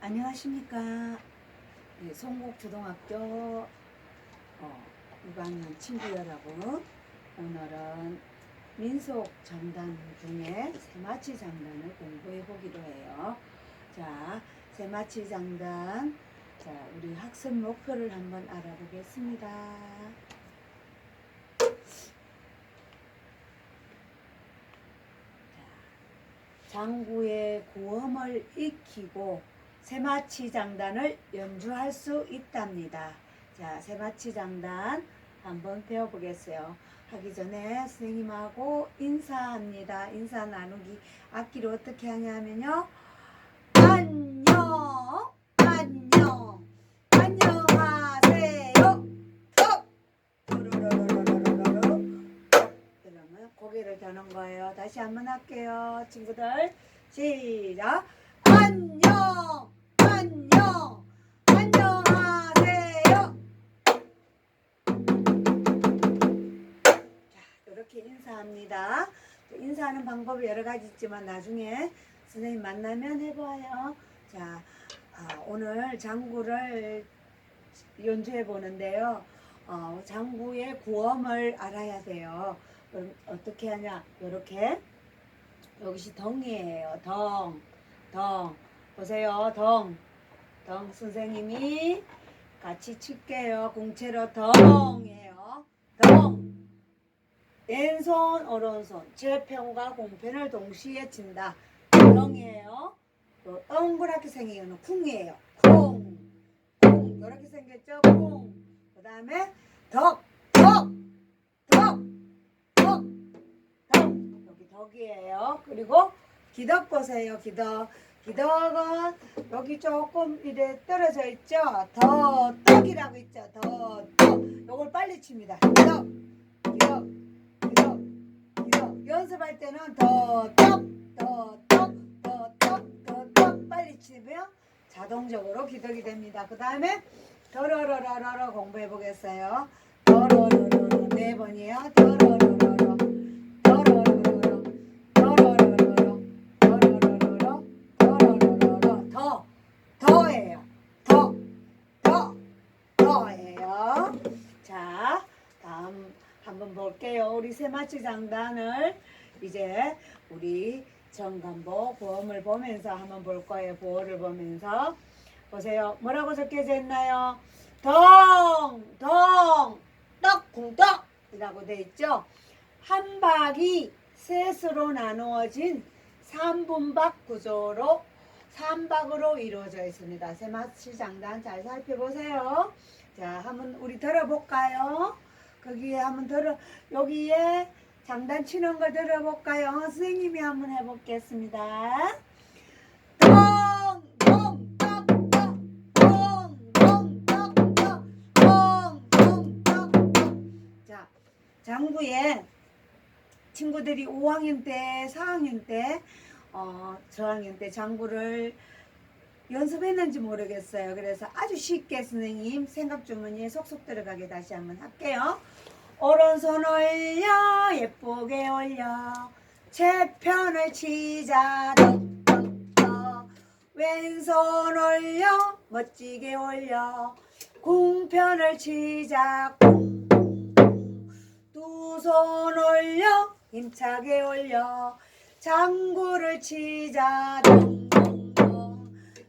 안녕하십니까. 네, 송곡초등학교 어, 6학년 친구 여러분. 오늘은 민속 장단 중에 세마치 장단을 공부해 보기로 해요. 자, 세마치 장단. 자, 우리 학습 목표를 한번 알아보겠습니다. 장구의 구음을 익히고 세마치 장단을 연주할 수 있답니다. 자, 세마치 장단 한번 배워보겠어요. 하기 전에 선생님하고 인사합니다. 인사 나누기 악기를 어떻게 하냐면요. 안녕, 안녕, 안녕하세요. 그러면 고개를 드는 거예요. 다시 한번 할게요. 친구들. 시작. 안녕, 이렇게 인사합니다. 인사하는 방법이 여러 가지 있지만 나중에 선생님 만나면 해봐요. 자, 아, 오늘 장구를 연주해 보는데요. 어, 장구의 구음을 알아야 돼요. 그럼 어떻게 하냐? 이렇게 여기시 덩이에요. 덩, 덩. 보세요. 덩, 덩 선생님이 같이 칠게요. 공채로 덩이에요. 덩. 왼손, 오른손, 제편과 공편을 동시에 친다. 덩이에요. 또 동그랗게 생긴 거는 쿵이에요. 쿵, 쿵. 이렇게 생겼죠? 쿵. 그 다음에 덕, 덕, 덕, 덕, 덕. 여기 덕이에요. 그리고 기덕 보세요. 기덕. 기덕은 여기 조금 이래 떨어져 있죠? 더, 떡이라고 있죠? 더, 떡. 요걸 빨리 칩니다. 기덕, 연습할 때는 더, 떡, 더, 떡, 더, 떡, 더, 떡. 빨리 치면 자동적으로 기덕이 됩니다. 그 다음에 더러러러러러 공부해 보겠어요. 더러러러러 네 번이에요. 더러러러러 더러러러러 더러러러러 더러러러러 더러러러러 더 더예요. 더 더 더예요. 자 다음 한번 볼게요. 우리 세 마치 장단을 이제 우리 정간보 보험을 보면서 한번 볼 거예요. 보호를 보면서 보세요. 뭐라고 적혀져 있나요? 덩, 덩, 떡, 궁떡이라고 돼 있죠. 한 박이 셋으로 나누어진 삼분박 구조로 삼박으로 이루어져 있습니다. 세마치 장단 잘 살펴보세요. 자, 한번 우리 들어볼까요? 거기에 한번 들어 여기에 장단 치는 거 들어볼까요? 선생님이 한번 해보겠습니다. 자, 장구에 친구들이 5학년 때, 4학년 때, 어, 저학년 때 장구를 연습했는지 모르겠어요. 그래서 아주 쉽게 선생님 생각 주머니에 속속 들어가게 다시 한번 할게요. 오른손 올려 예쁘게 올려. 제편을 치자 왼손 올려 멋지게 올려. 궁편을 치자. 두 손 올려 힘차게 올려. 장구를 치자.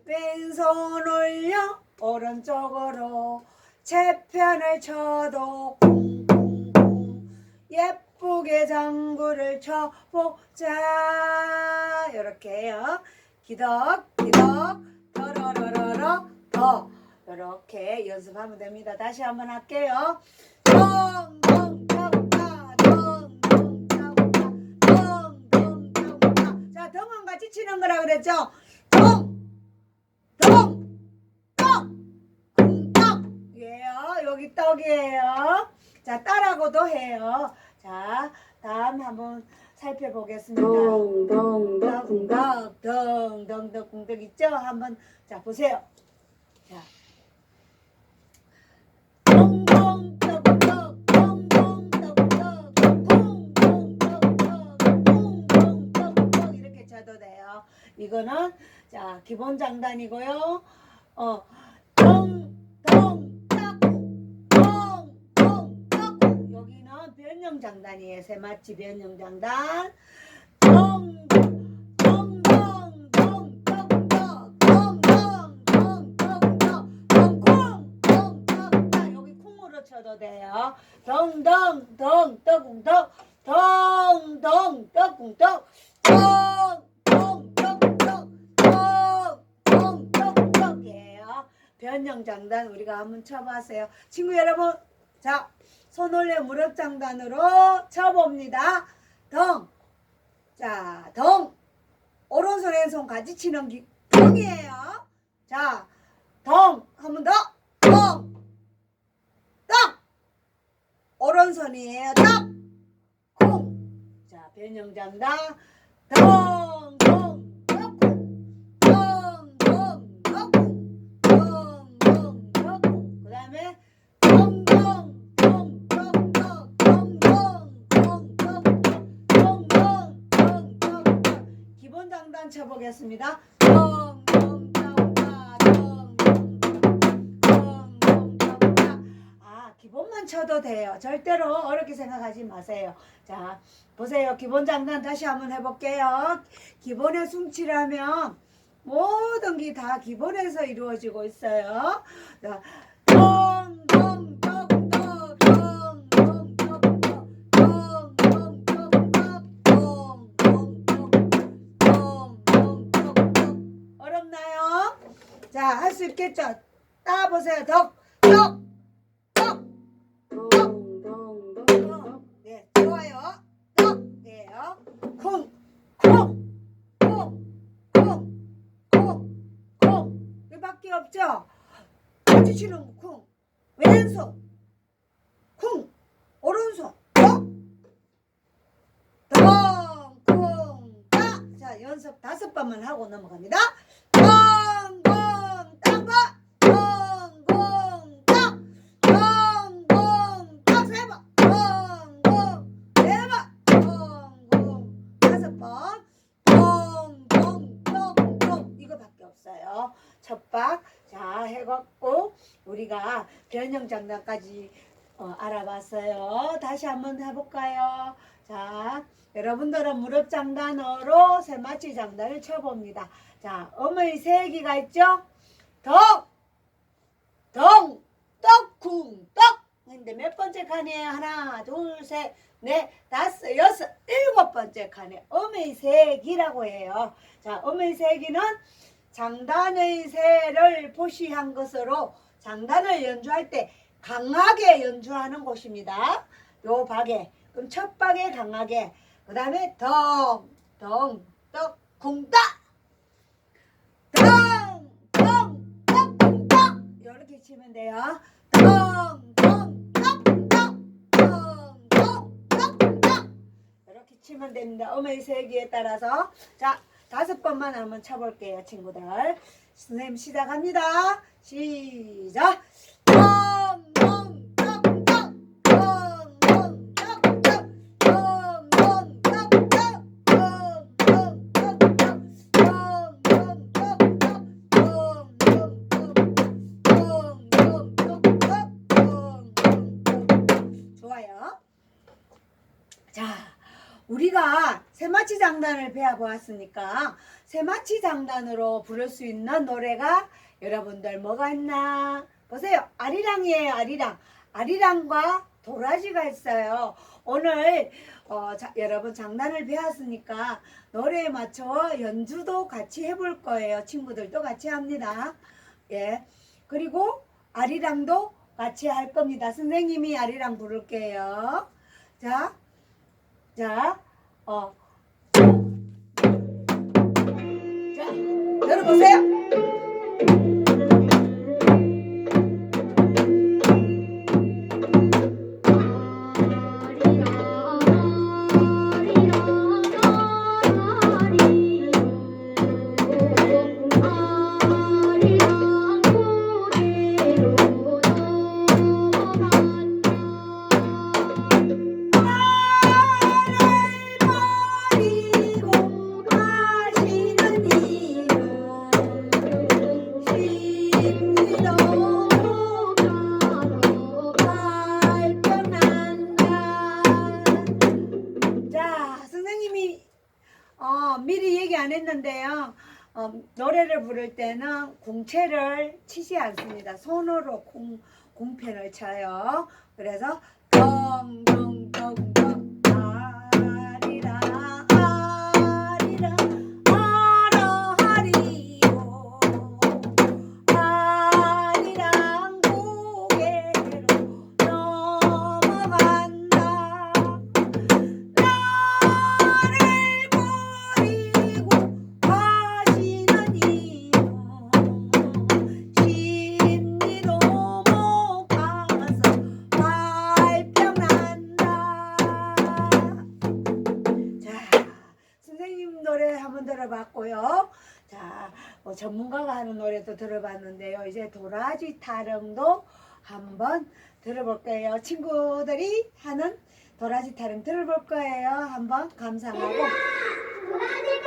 왼손 올려 오른쪽으로. 제편을 쳐도 예쁘게 장구를 쳐보자. 이렇게 해요. 기덕 기덕. 더러러러러 더. 이렇게 연습하면 됩니다. 다시 한번 할게요. 자 덩은 같이 치는 거라 그랬죠? 덩 덩, 떡, 떡. 예요. 여기 떡이에요. 자, 따라고도 해요. 자, 다음 한번 살펴보겠습니다. 덩덩덕 궁덕 덩, 덩, 덩, 궁덕 있죠? 한번 자 보세요. 자, 이렇게 쳐도 돼요. 이거는 자 기본 장단이고요. 어, 어동 변형 장단이에요. 세마치 변형 장단. 동동동동떡동동동동동동동동동동 여기 쿵으로 쳐도 돼요. 동동동 떡궁떡 동동 떡궁떡 동동떡궁떡 동동떡궁떡이에요. 변형 장단 우리가 한번 쳐봤어요. 친구 여러분, 자, 손 올려 무릎 장단으로 쳐봅니다. 동. 자, 동. 오른손 왼손 같이 치는 기, 동이에요. 자, 동. 한번 더. 동. 떡. 오른손이에요. 떡. 콩. 자, 변형 장단. 동. 장단 쳐보겠습니다. 아 기본만 쳐도 돼요. 절대로 어렵게 생각하지 마세요. 자 보세요. 기본 장단 다시 한번 해볼게요. 기본의 숨치라면 모든 게 다 기본에서 이루어지고 있어요. 자, 자, 할 수 있겠죠? 따보세요. 덕, 덕, 덕, 동동동 네, 좋아요. 덕이에요. 쿵, 쿵, 쿵, 쿵, 쿵, 쿵. 이밖에 없죠? 거 쿵. 왼손, 쿵. 오른손, 덕. 덩, 쿵, 따. 자, 연습 다섯 번만 하고 넘어갑니다. 우리가 변형 장단까지 어, 알아봤어요. 다시 한번 해볼까요? 자, 여러분들은 무릎 장단으로 세마치 장단을 쳐봅니다. 자, 음의 세 개가 있죠? 덕, 동, 떡, 쿵, 떡. 근데 몇 번째 칸이에요? 하나, 둘, 셋, 넷, 다섯, 여섯, 일곱 번째 칸에 음의 세 개라고 해요. 자, 음의 세 개는 장단의 세를 포시한 것으로 장단을 연주할 때 강하게 연주하는 곳입니다. 요 박에. 그럼 첫 박에 강하게. 그 다음에 덩, 덩, 떡, 쿵, 따. 덩, 덩, 떡, 쿵, 따. 이렇게 치면 돼요. 덩, 덩, 떡, 쿵, 따. 덩, 덩, 떡, 쿵, 따. 이렇게 치면 됩니다. 음의 세기에 따라서. 자, 다섯 번만 한번 쳐볼게요, 친구들. 선생님 시작합니다. 시작. 좋아요. 자, 우리가 세마치 장단을 배워보았으니까 세마치 장단으로 부를 수 있는 노래가 여러분들 뭐가 있나? 보세요. 아리랑이에요 아리랑. 아리랑과 도라지가 있어요. 오늘 어, 자, 여러분 장단을 배웠으니까 노래에 맞춰 연주도 같이 해볼 거예요. 친구들도 같이 합니다. 예. 그리고 아리랑도 같이 할 겁니다. 선생님이 아리랑 부를게요. 자 자, 어. 들어보세요. 어, 노래를 부를 때는 궁채를 치지 않습니다. 손으로 공, 공편을 쳐요. 그래서 덩덩덩덩 들어봤고요. 자 뭐 전문가가 하는 노래도 들어봤는데요. 이제 도라지 타령도 한번 들어볼게요. 친구들이 하는 도라지 타령 들어볼 거예요. 한번 감상하고. 무릎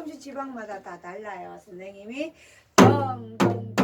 조금씩 지방마다 다 달라요. 선생님이 덩덩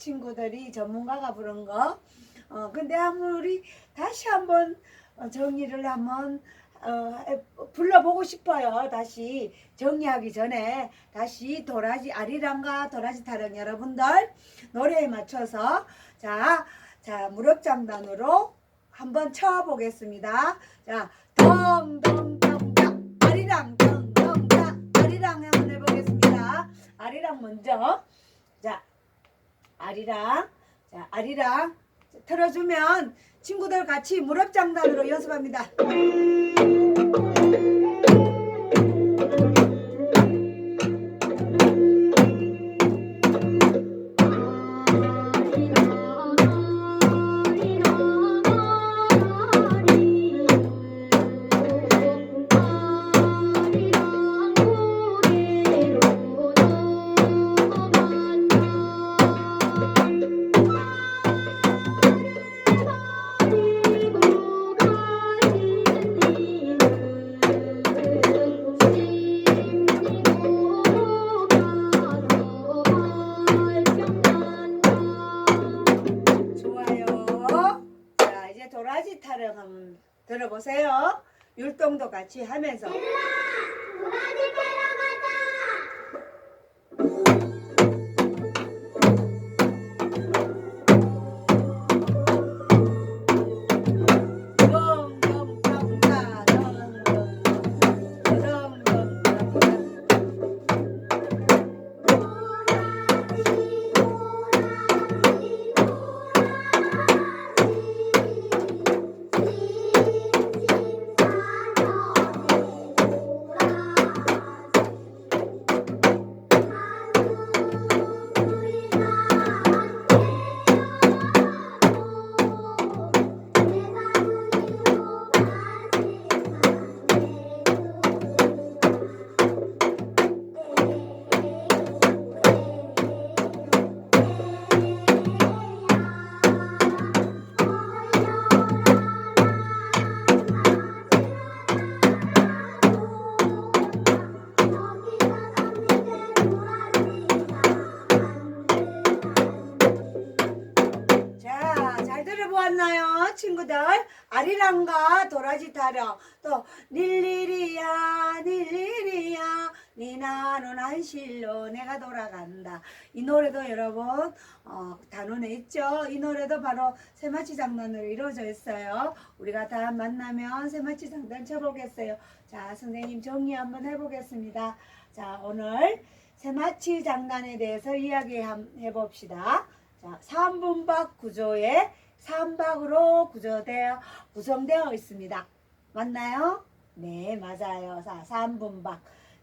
친구들이 전문가가 부른 거 어, 근데 우리 다시 한번 어, 정리를 한번 어, 해- 불러보고 싶어요. 다시 정리하기 전에 다시 도라지 아리랑과 도라지 타령 여러분들 노래에 맞춰서 자, 자 무릎 장단으로 한번 쳐보겠습니다. 자, 덩덩덩덩 아리랑 덩덩덩 아리랑 한번 해보겠습니다. 아리랑 먼저 자 아리랑 자 아리랑 틀어주면 친구들 같이 무릎 장단으로 연습합니다. 율동도 같이 하면서. 덩덩 친구들 아리랑과 도라지 타령. 또 닐리리야 닐리리야 니나는 안실로 내가 돌아간다. 이 노래도 여러분 어, 단원에 있죠? 이 노래도 바로 세마치 장단으로 이루어져 있어요. 우리가 다 만나면 세마치 장단 쳐보겠어요. 자 선생님 정리 한번 해보겠습니다. 자 오늘 세마치 장단에 대해서 이야기해 봅시다. 자 3분박 구조의 3박으로 구조되어 구성되어 있습니다. 맞나요? 네, 맞아요. 자, 3분박.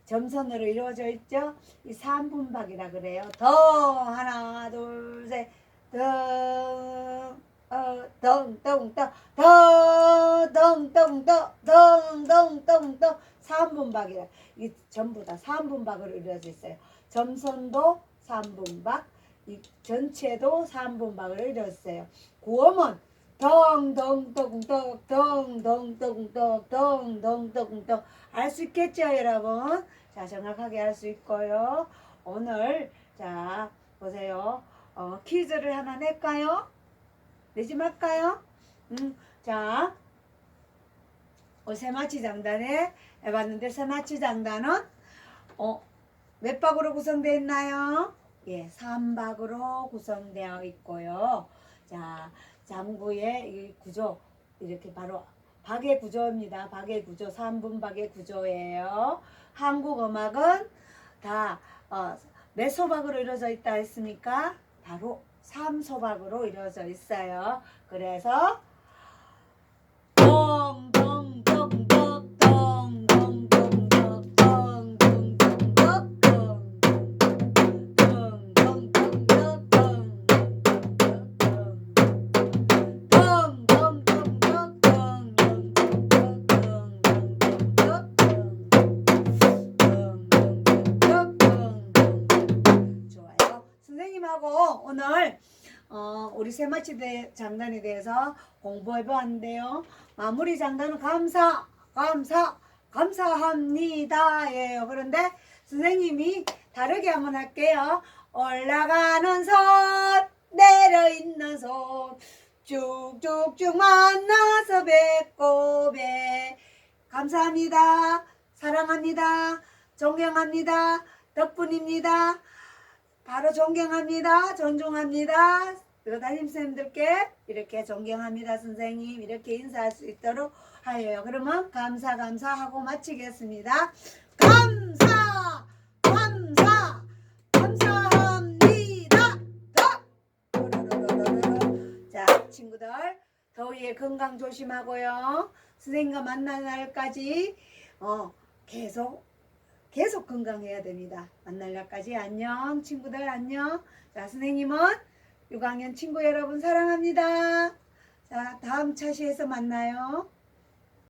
점선으로 이루어져 있죠? 이 3분박이라 그래요. 더, 하나, 둘, 셋. 덩! 어, 덩, 덩, 덩. 덩, 덩, 덩, 덩. 덩, 덩, 덩, 덩. 3분박이라. 이 전부 다 3분박으로 이루어져 있어요. 점선도 3분박, 전체도 3분 박을 넣었어요. 구엄은 덩덩덩떡 덩덩덩떡 덩덩덩떡 알 수 있겠죠 여러분? 자 정확하게 알 수 있고요. 오늘 자 보세요. 어, 퀴즈를 하나 낼까요? 내지 말까요? 음, 자, 어, 세마치 장단에 해봤는데 세마치 장단은 어, 몇 박으로 구성되어 있나요? 예, 3박으로 구성되어 있고요. 자, 장구의 이 구조 이렇게 바로 박의 구조입니다. 박의 구조, 3분 박의 구조예요. 한국 음악은 다 어, 몇 소박으로 이루어져 있다 했습니까? 바로 3소박으로 이루어져 있어요. 그래서 오늘 어, 우리 세마치 대 장단에 대해서 공부해 보았는데요. 마무리 장단은 감사, 감사, 감사합니다예요. 그런데 선생님이 다르게 한번 할게요. 올라가는 손, 내려 있는 손, 쭉쭉쭉 만나서 뵙고 뵙. 감사합니다. 사랑합니다. 존경합니다. 덕분입니다. 바로 존경합니다. 존중합니다. 그 담임선생님들께 이렇게 존경합니다. 선생님 이렇게 인사할 수 있도록 하여요. 그러면 감사 감사하고 마치겠습니다. 감사 감사 감사합니다. 더. 자 친구들 더위에 건강 조심하고요. 선생님과 만나는 날까지 어, 계속 계속 건강해야 됩니다. 만날 날까지 안녕 친구들 안녕. 자 선생님은 6학년 친구 여러분 사랑합니다. 자 다음 차시에서 만나요.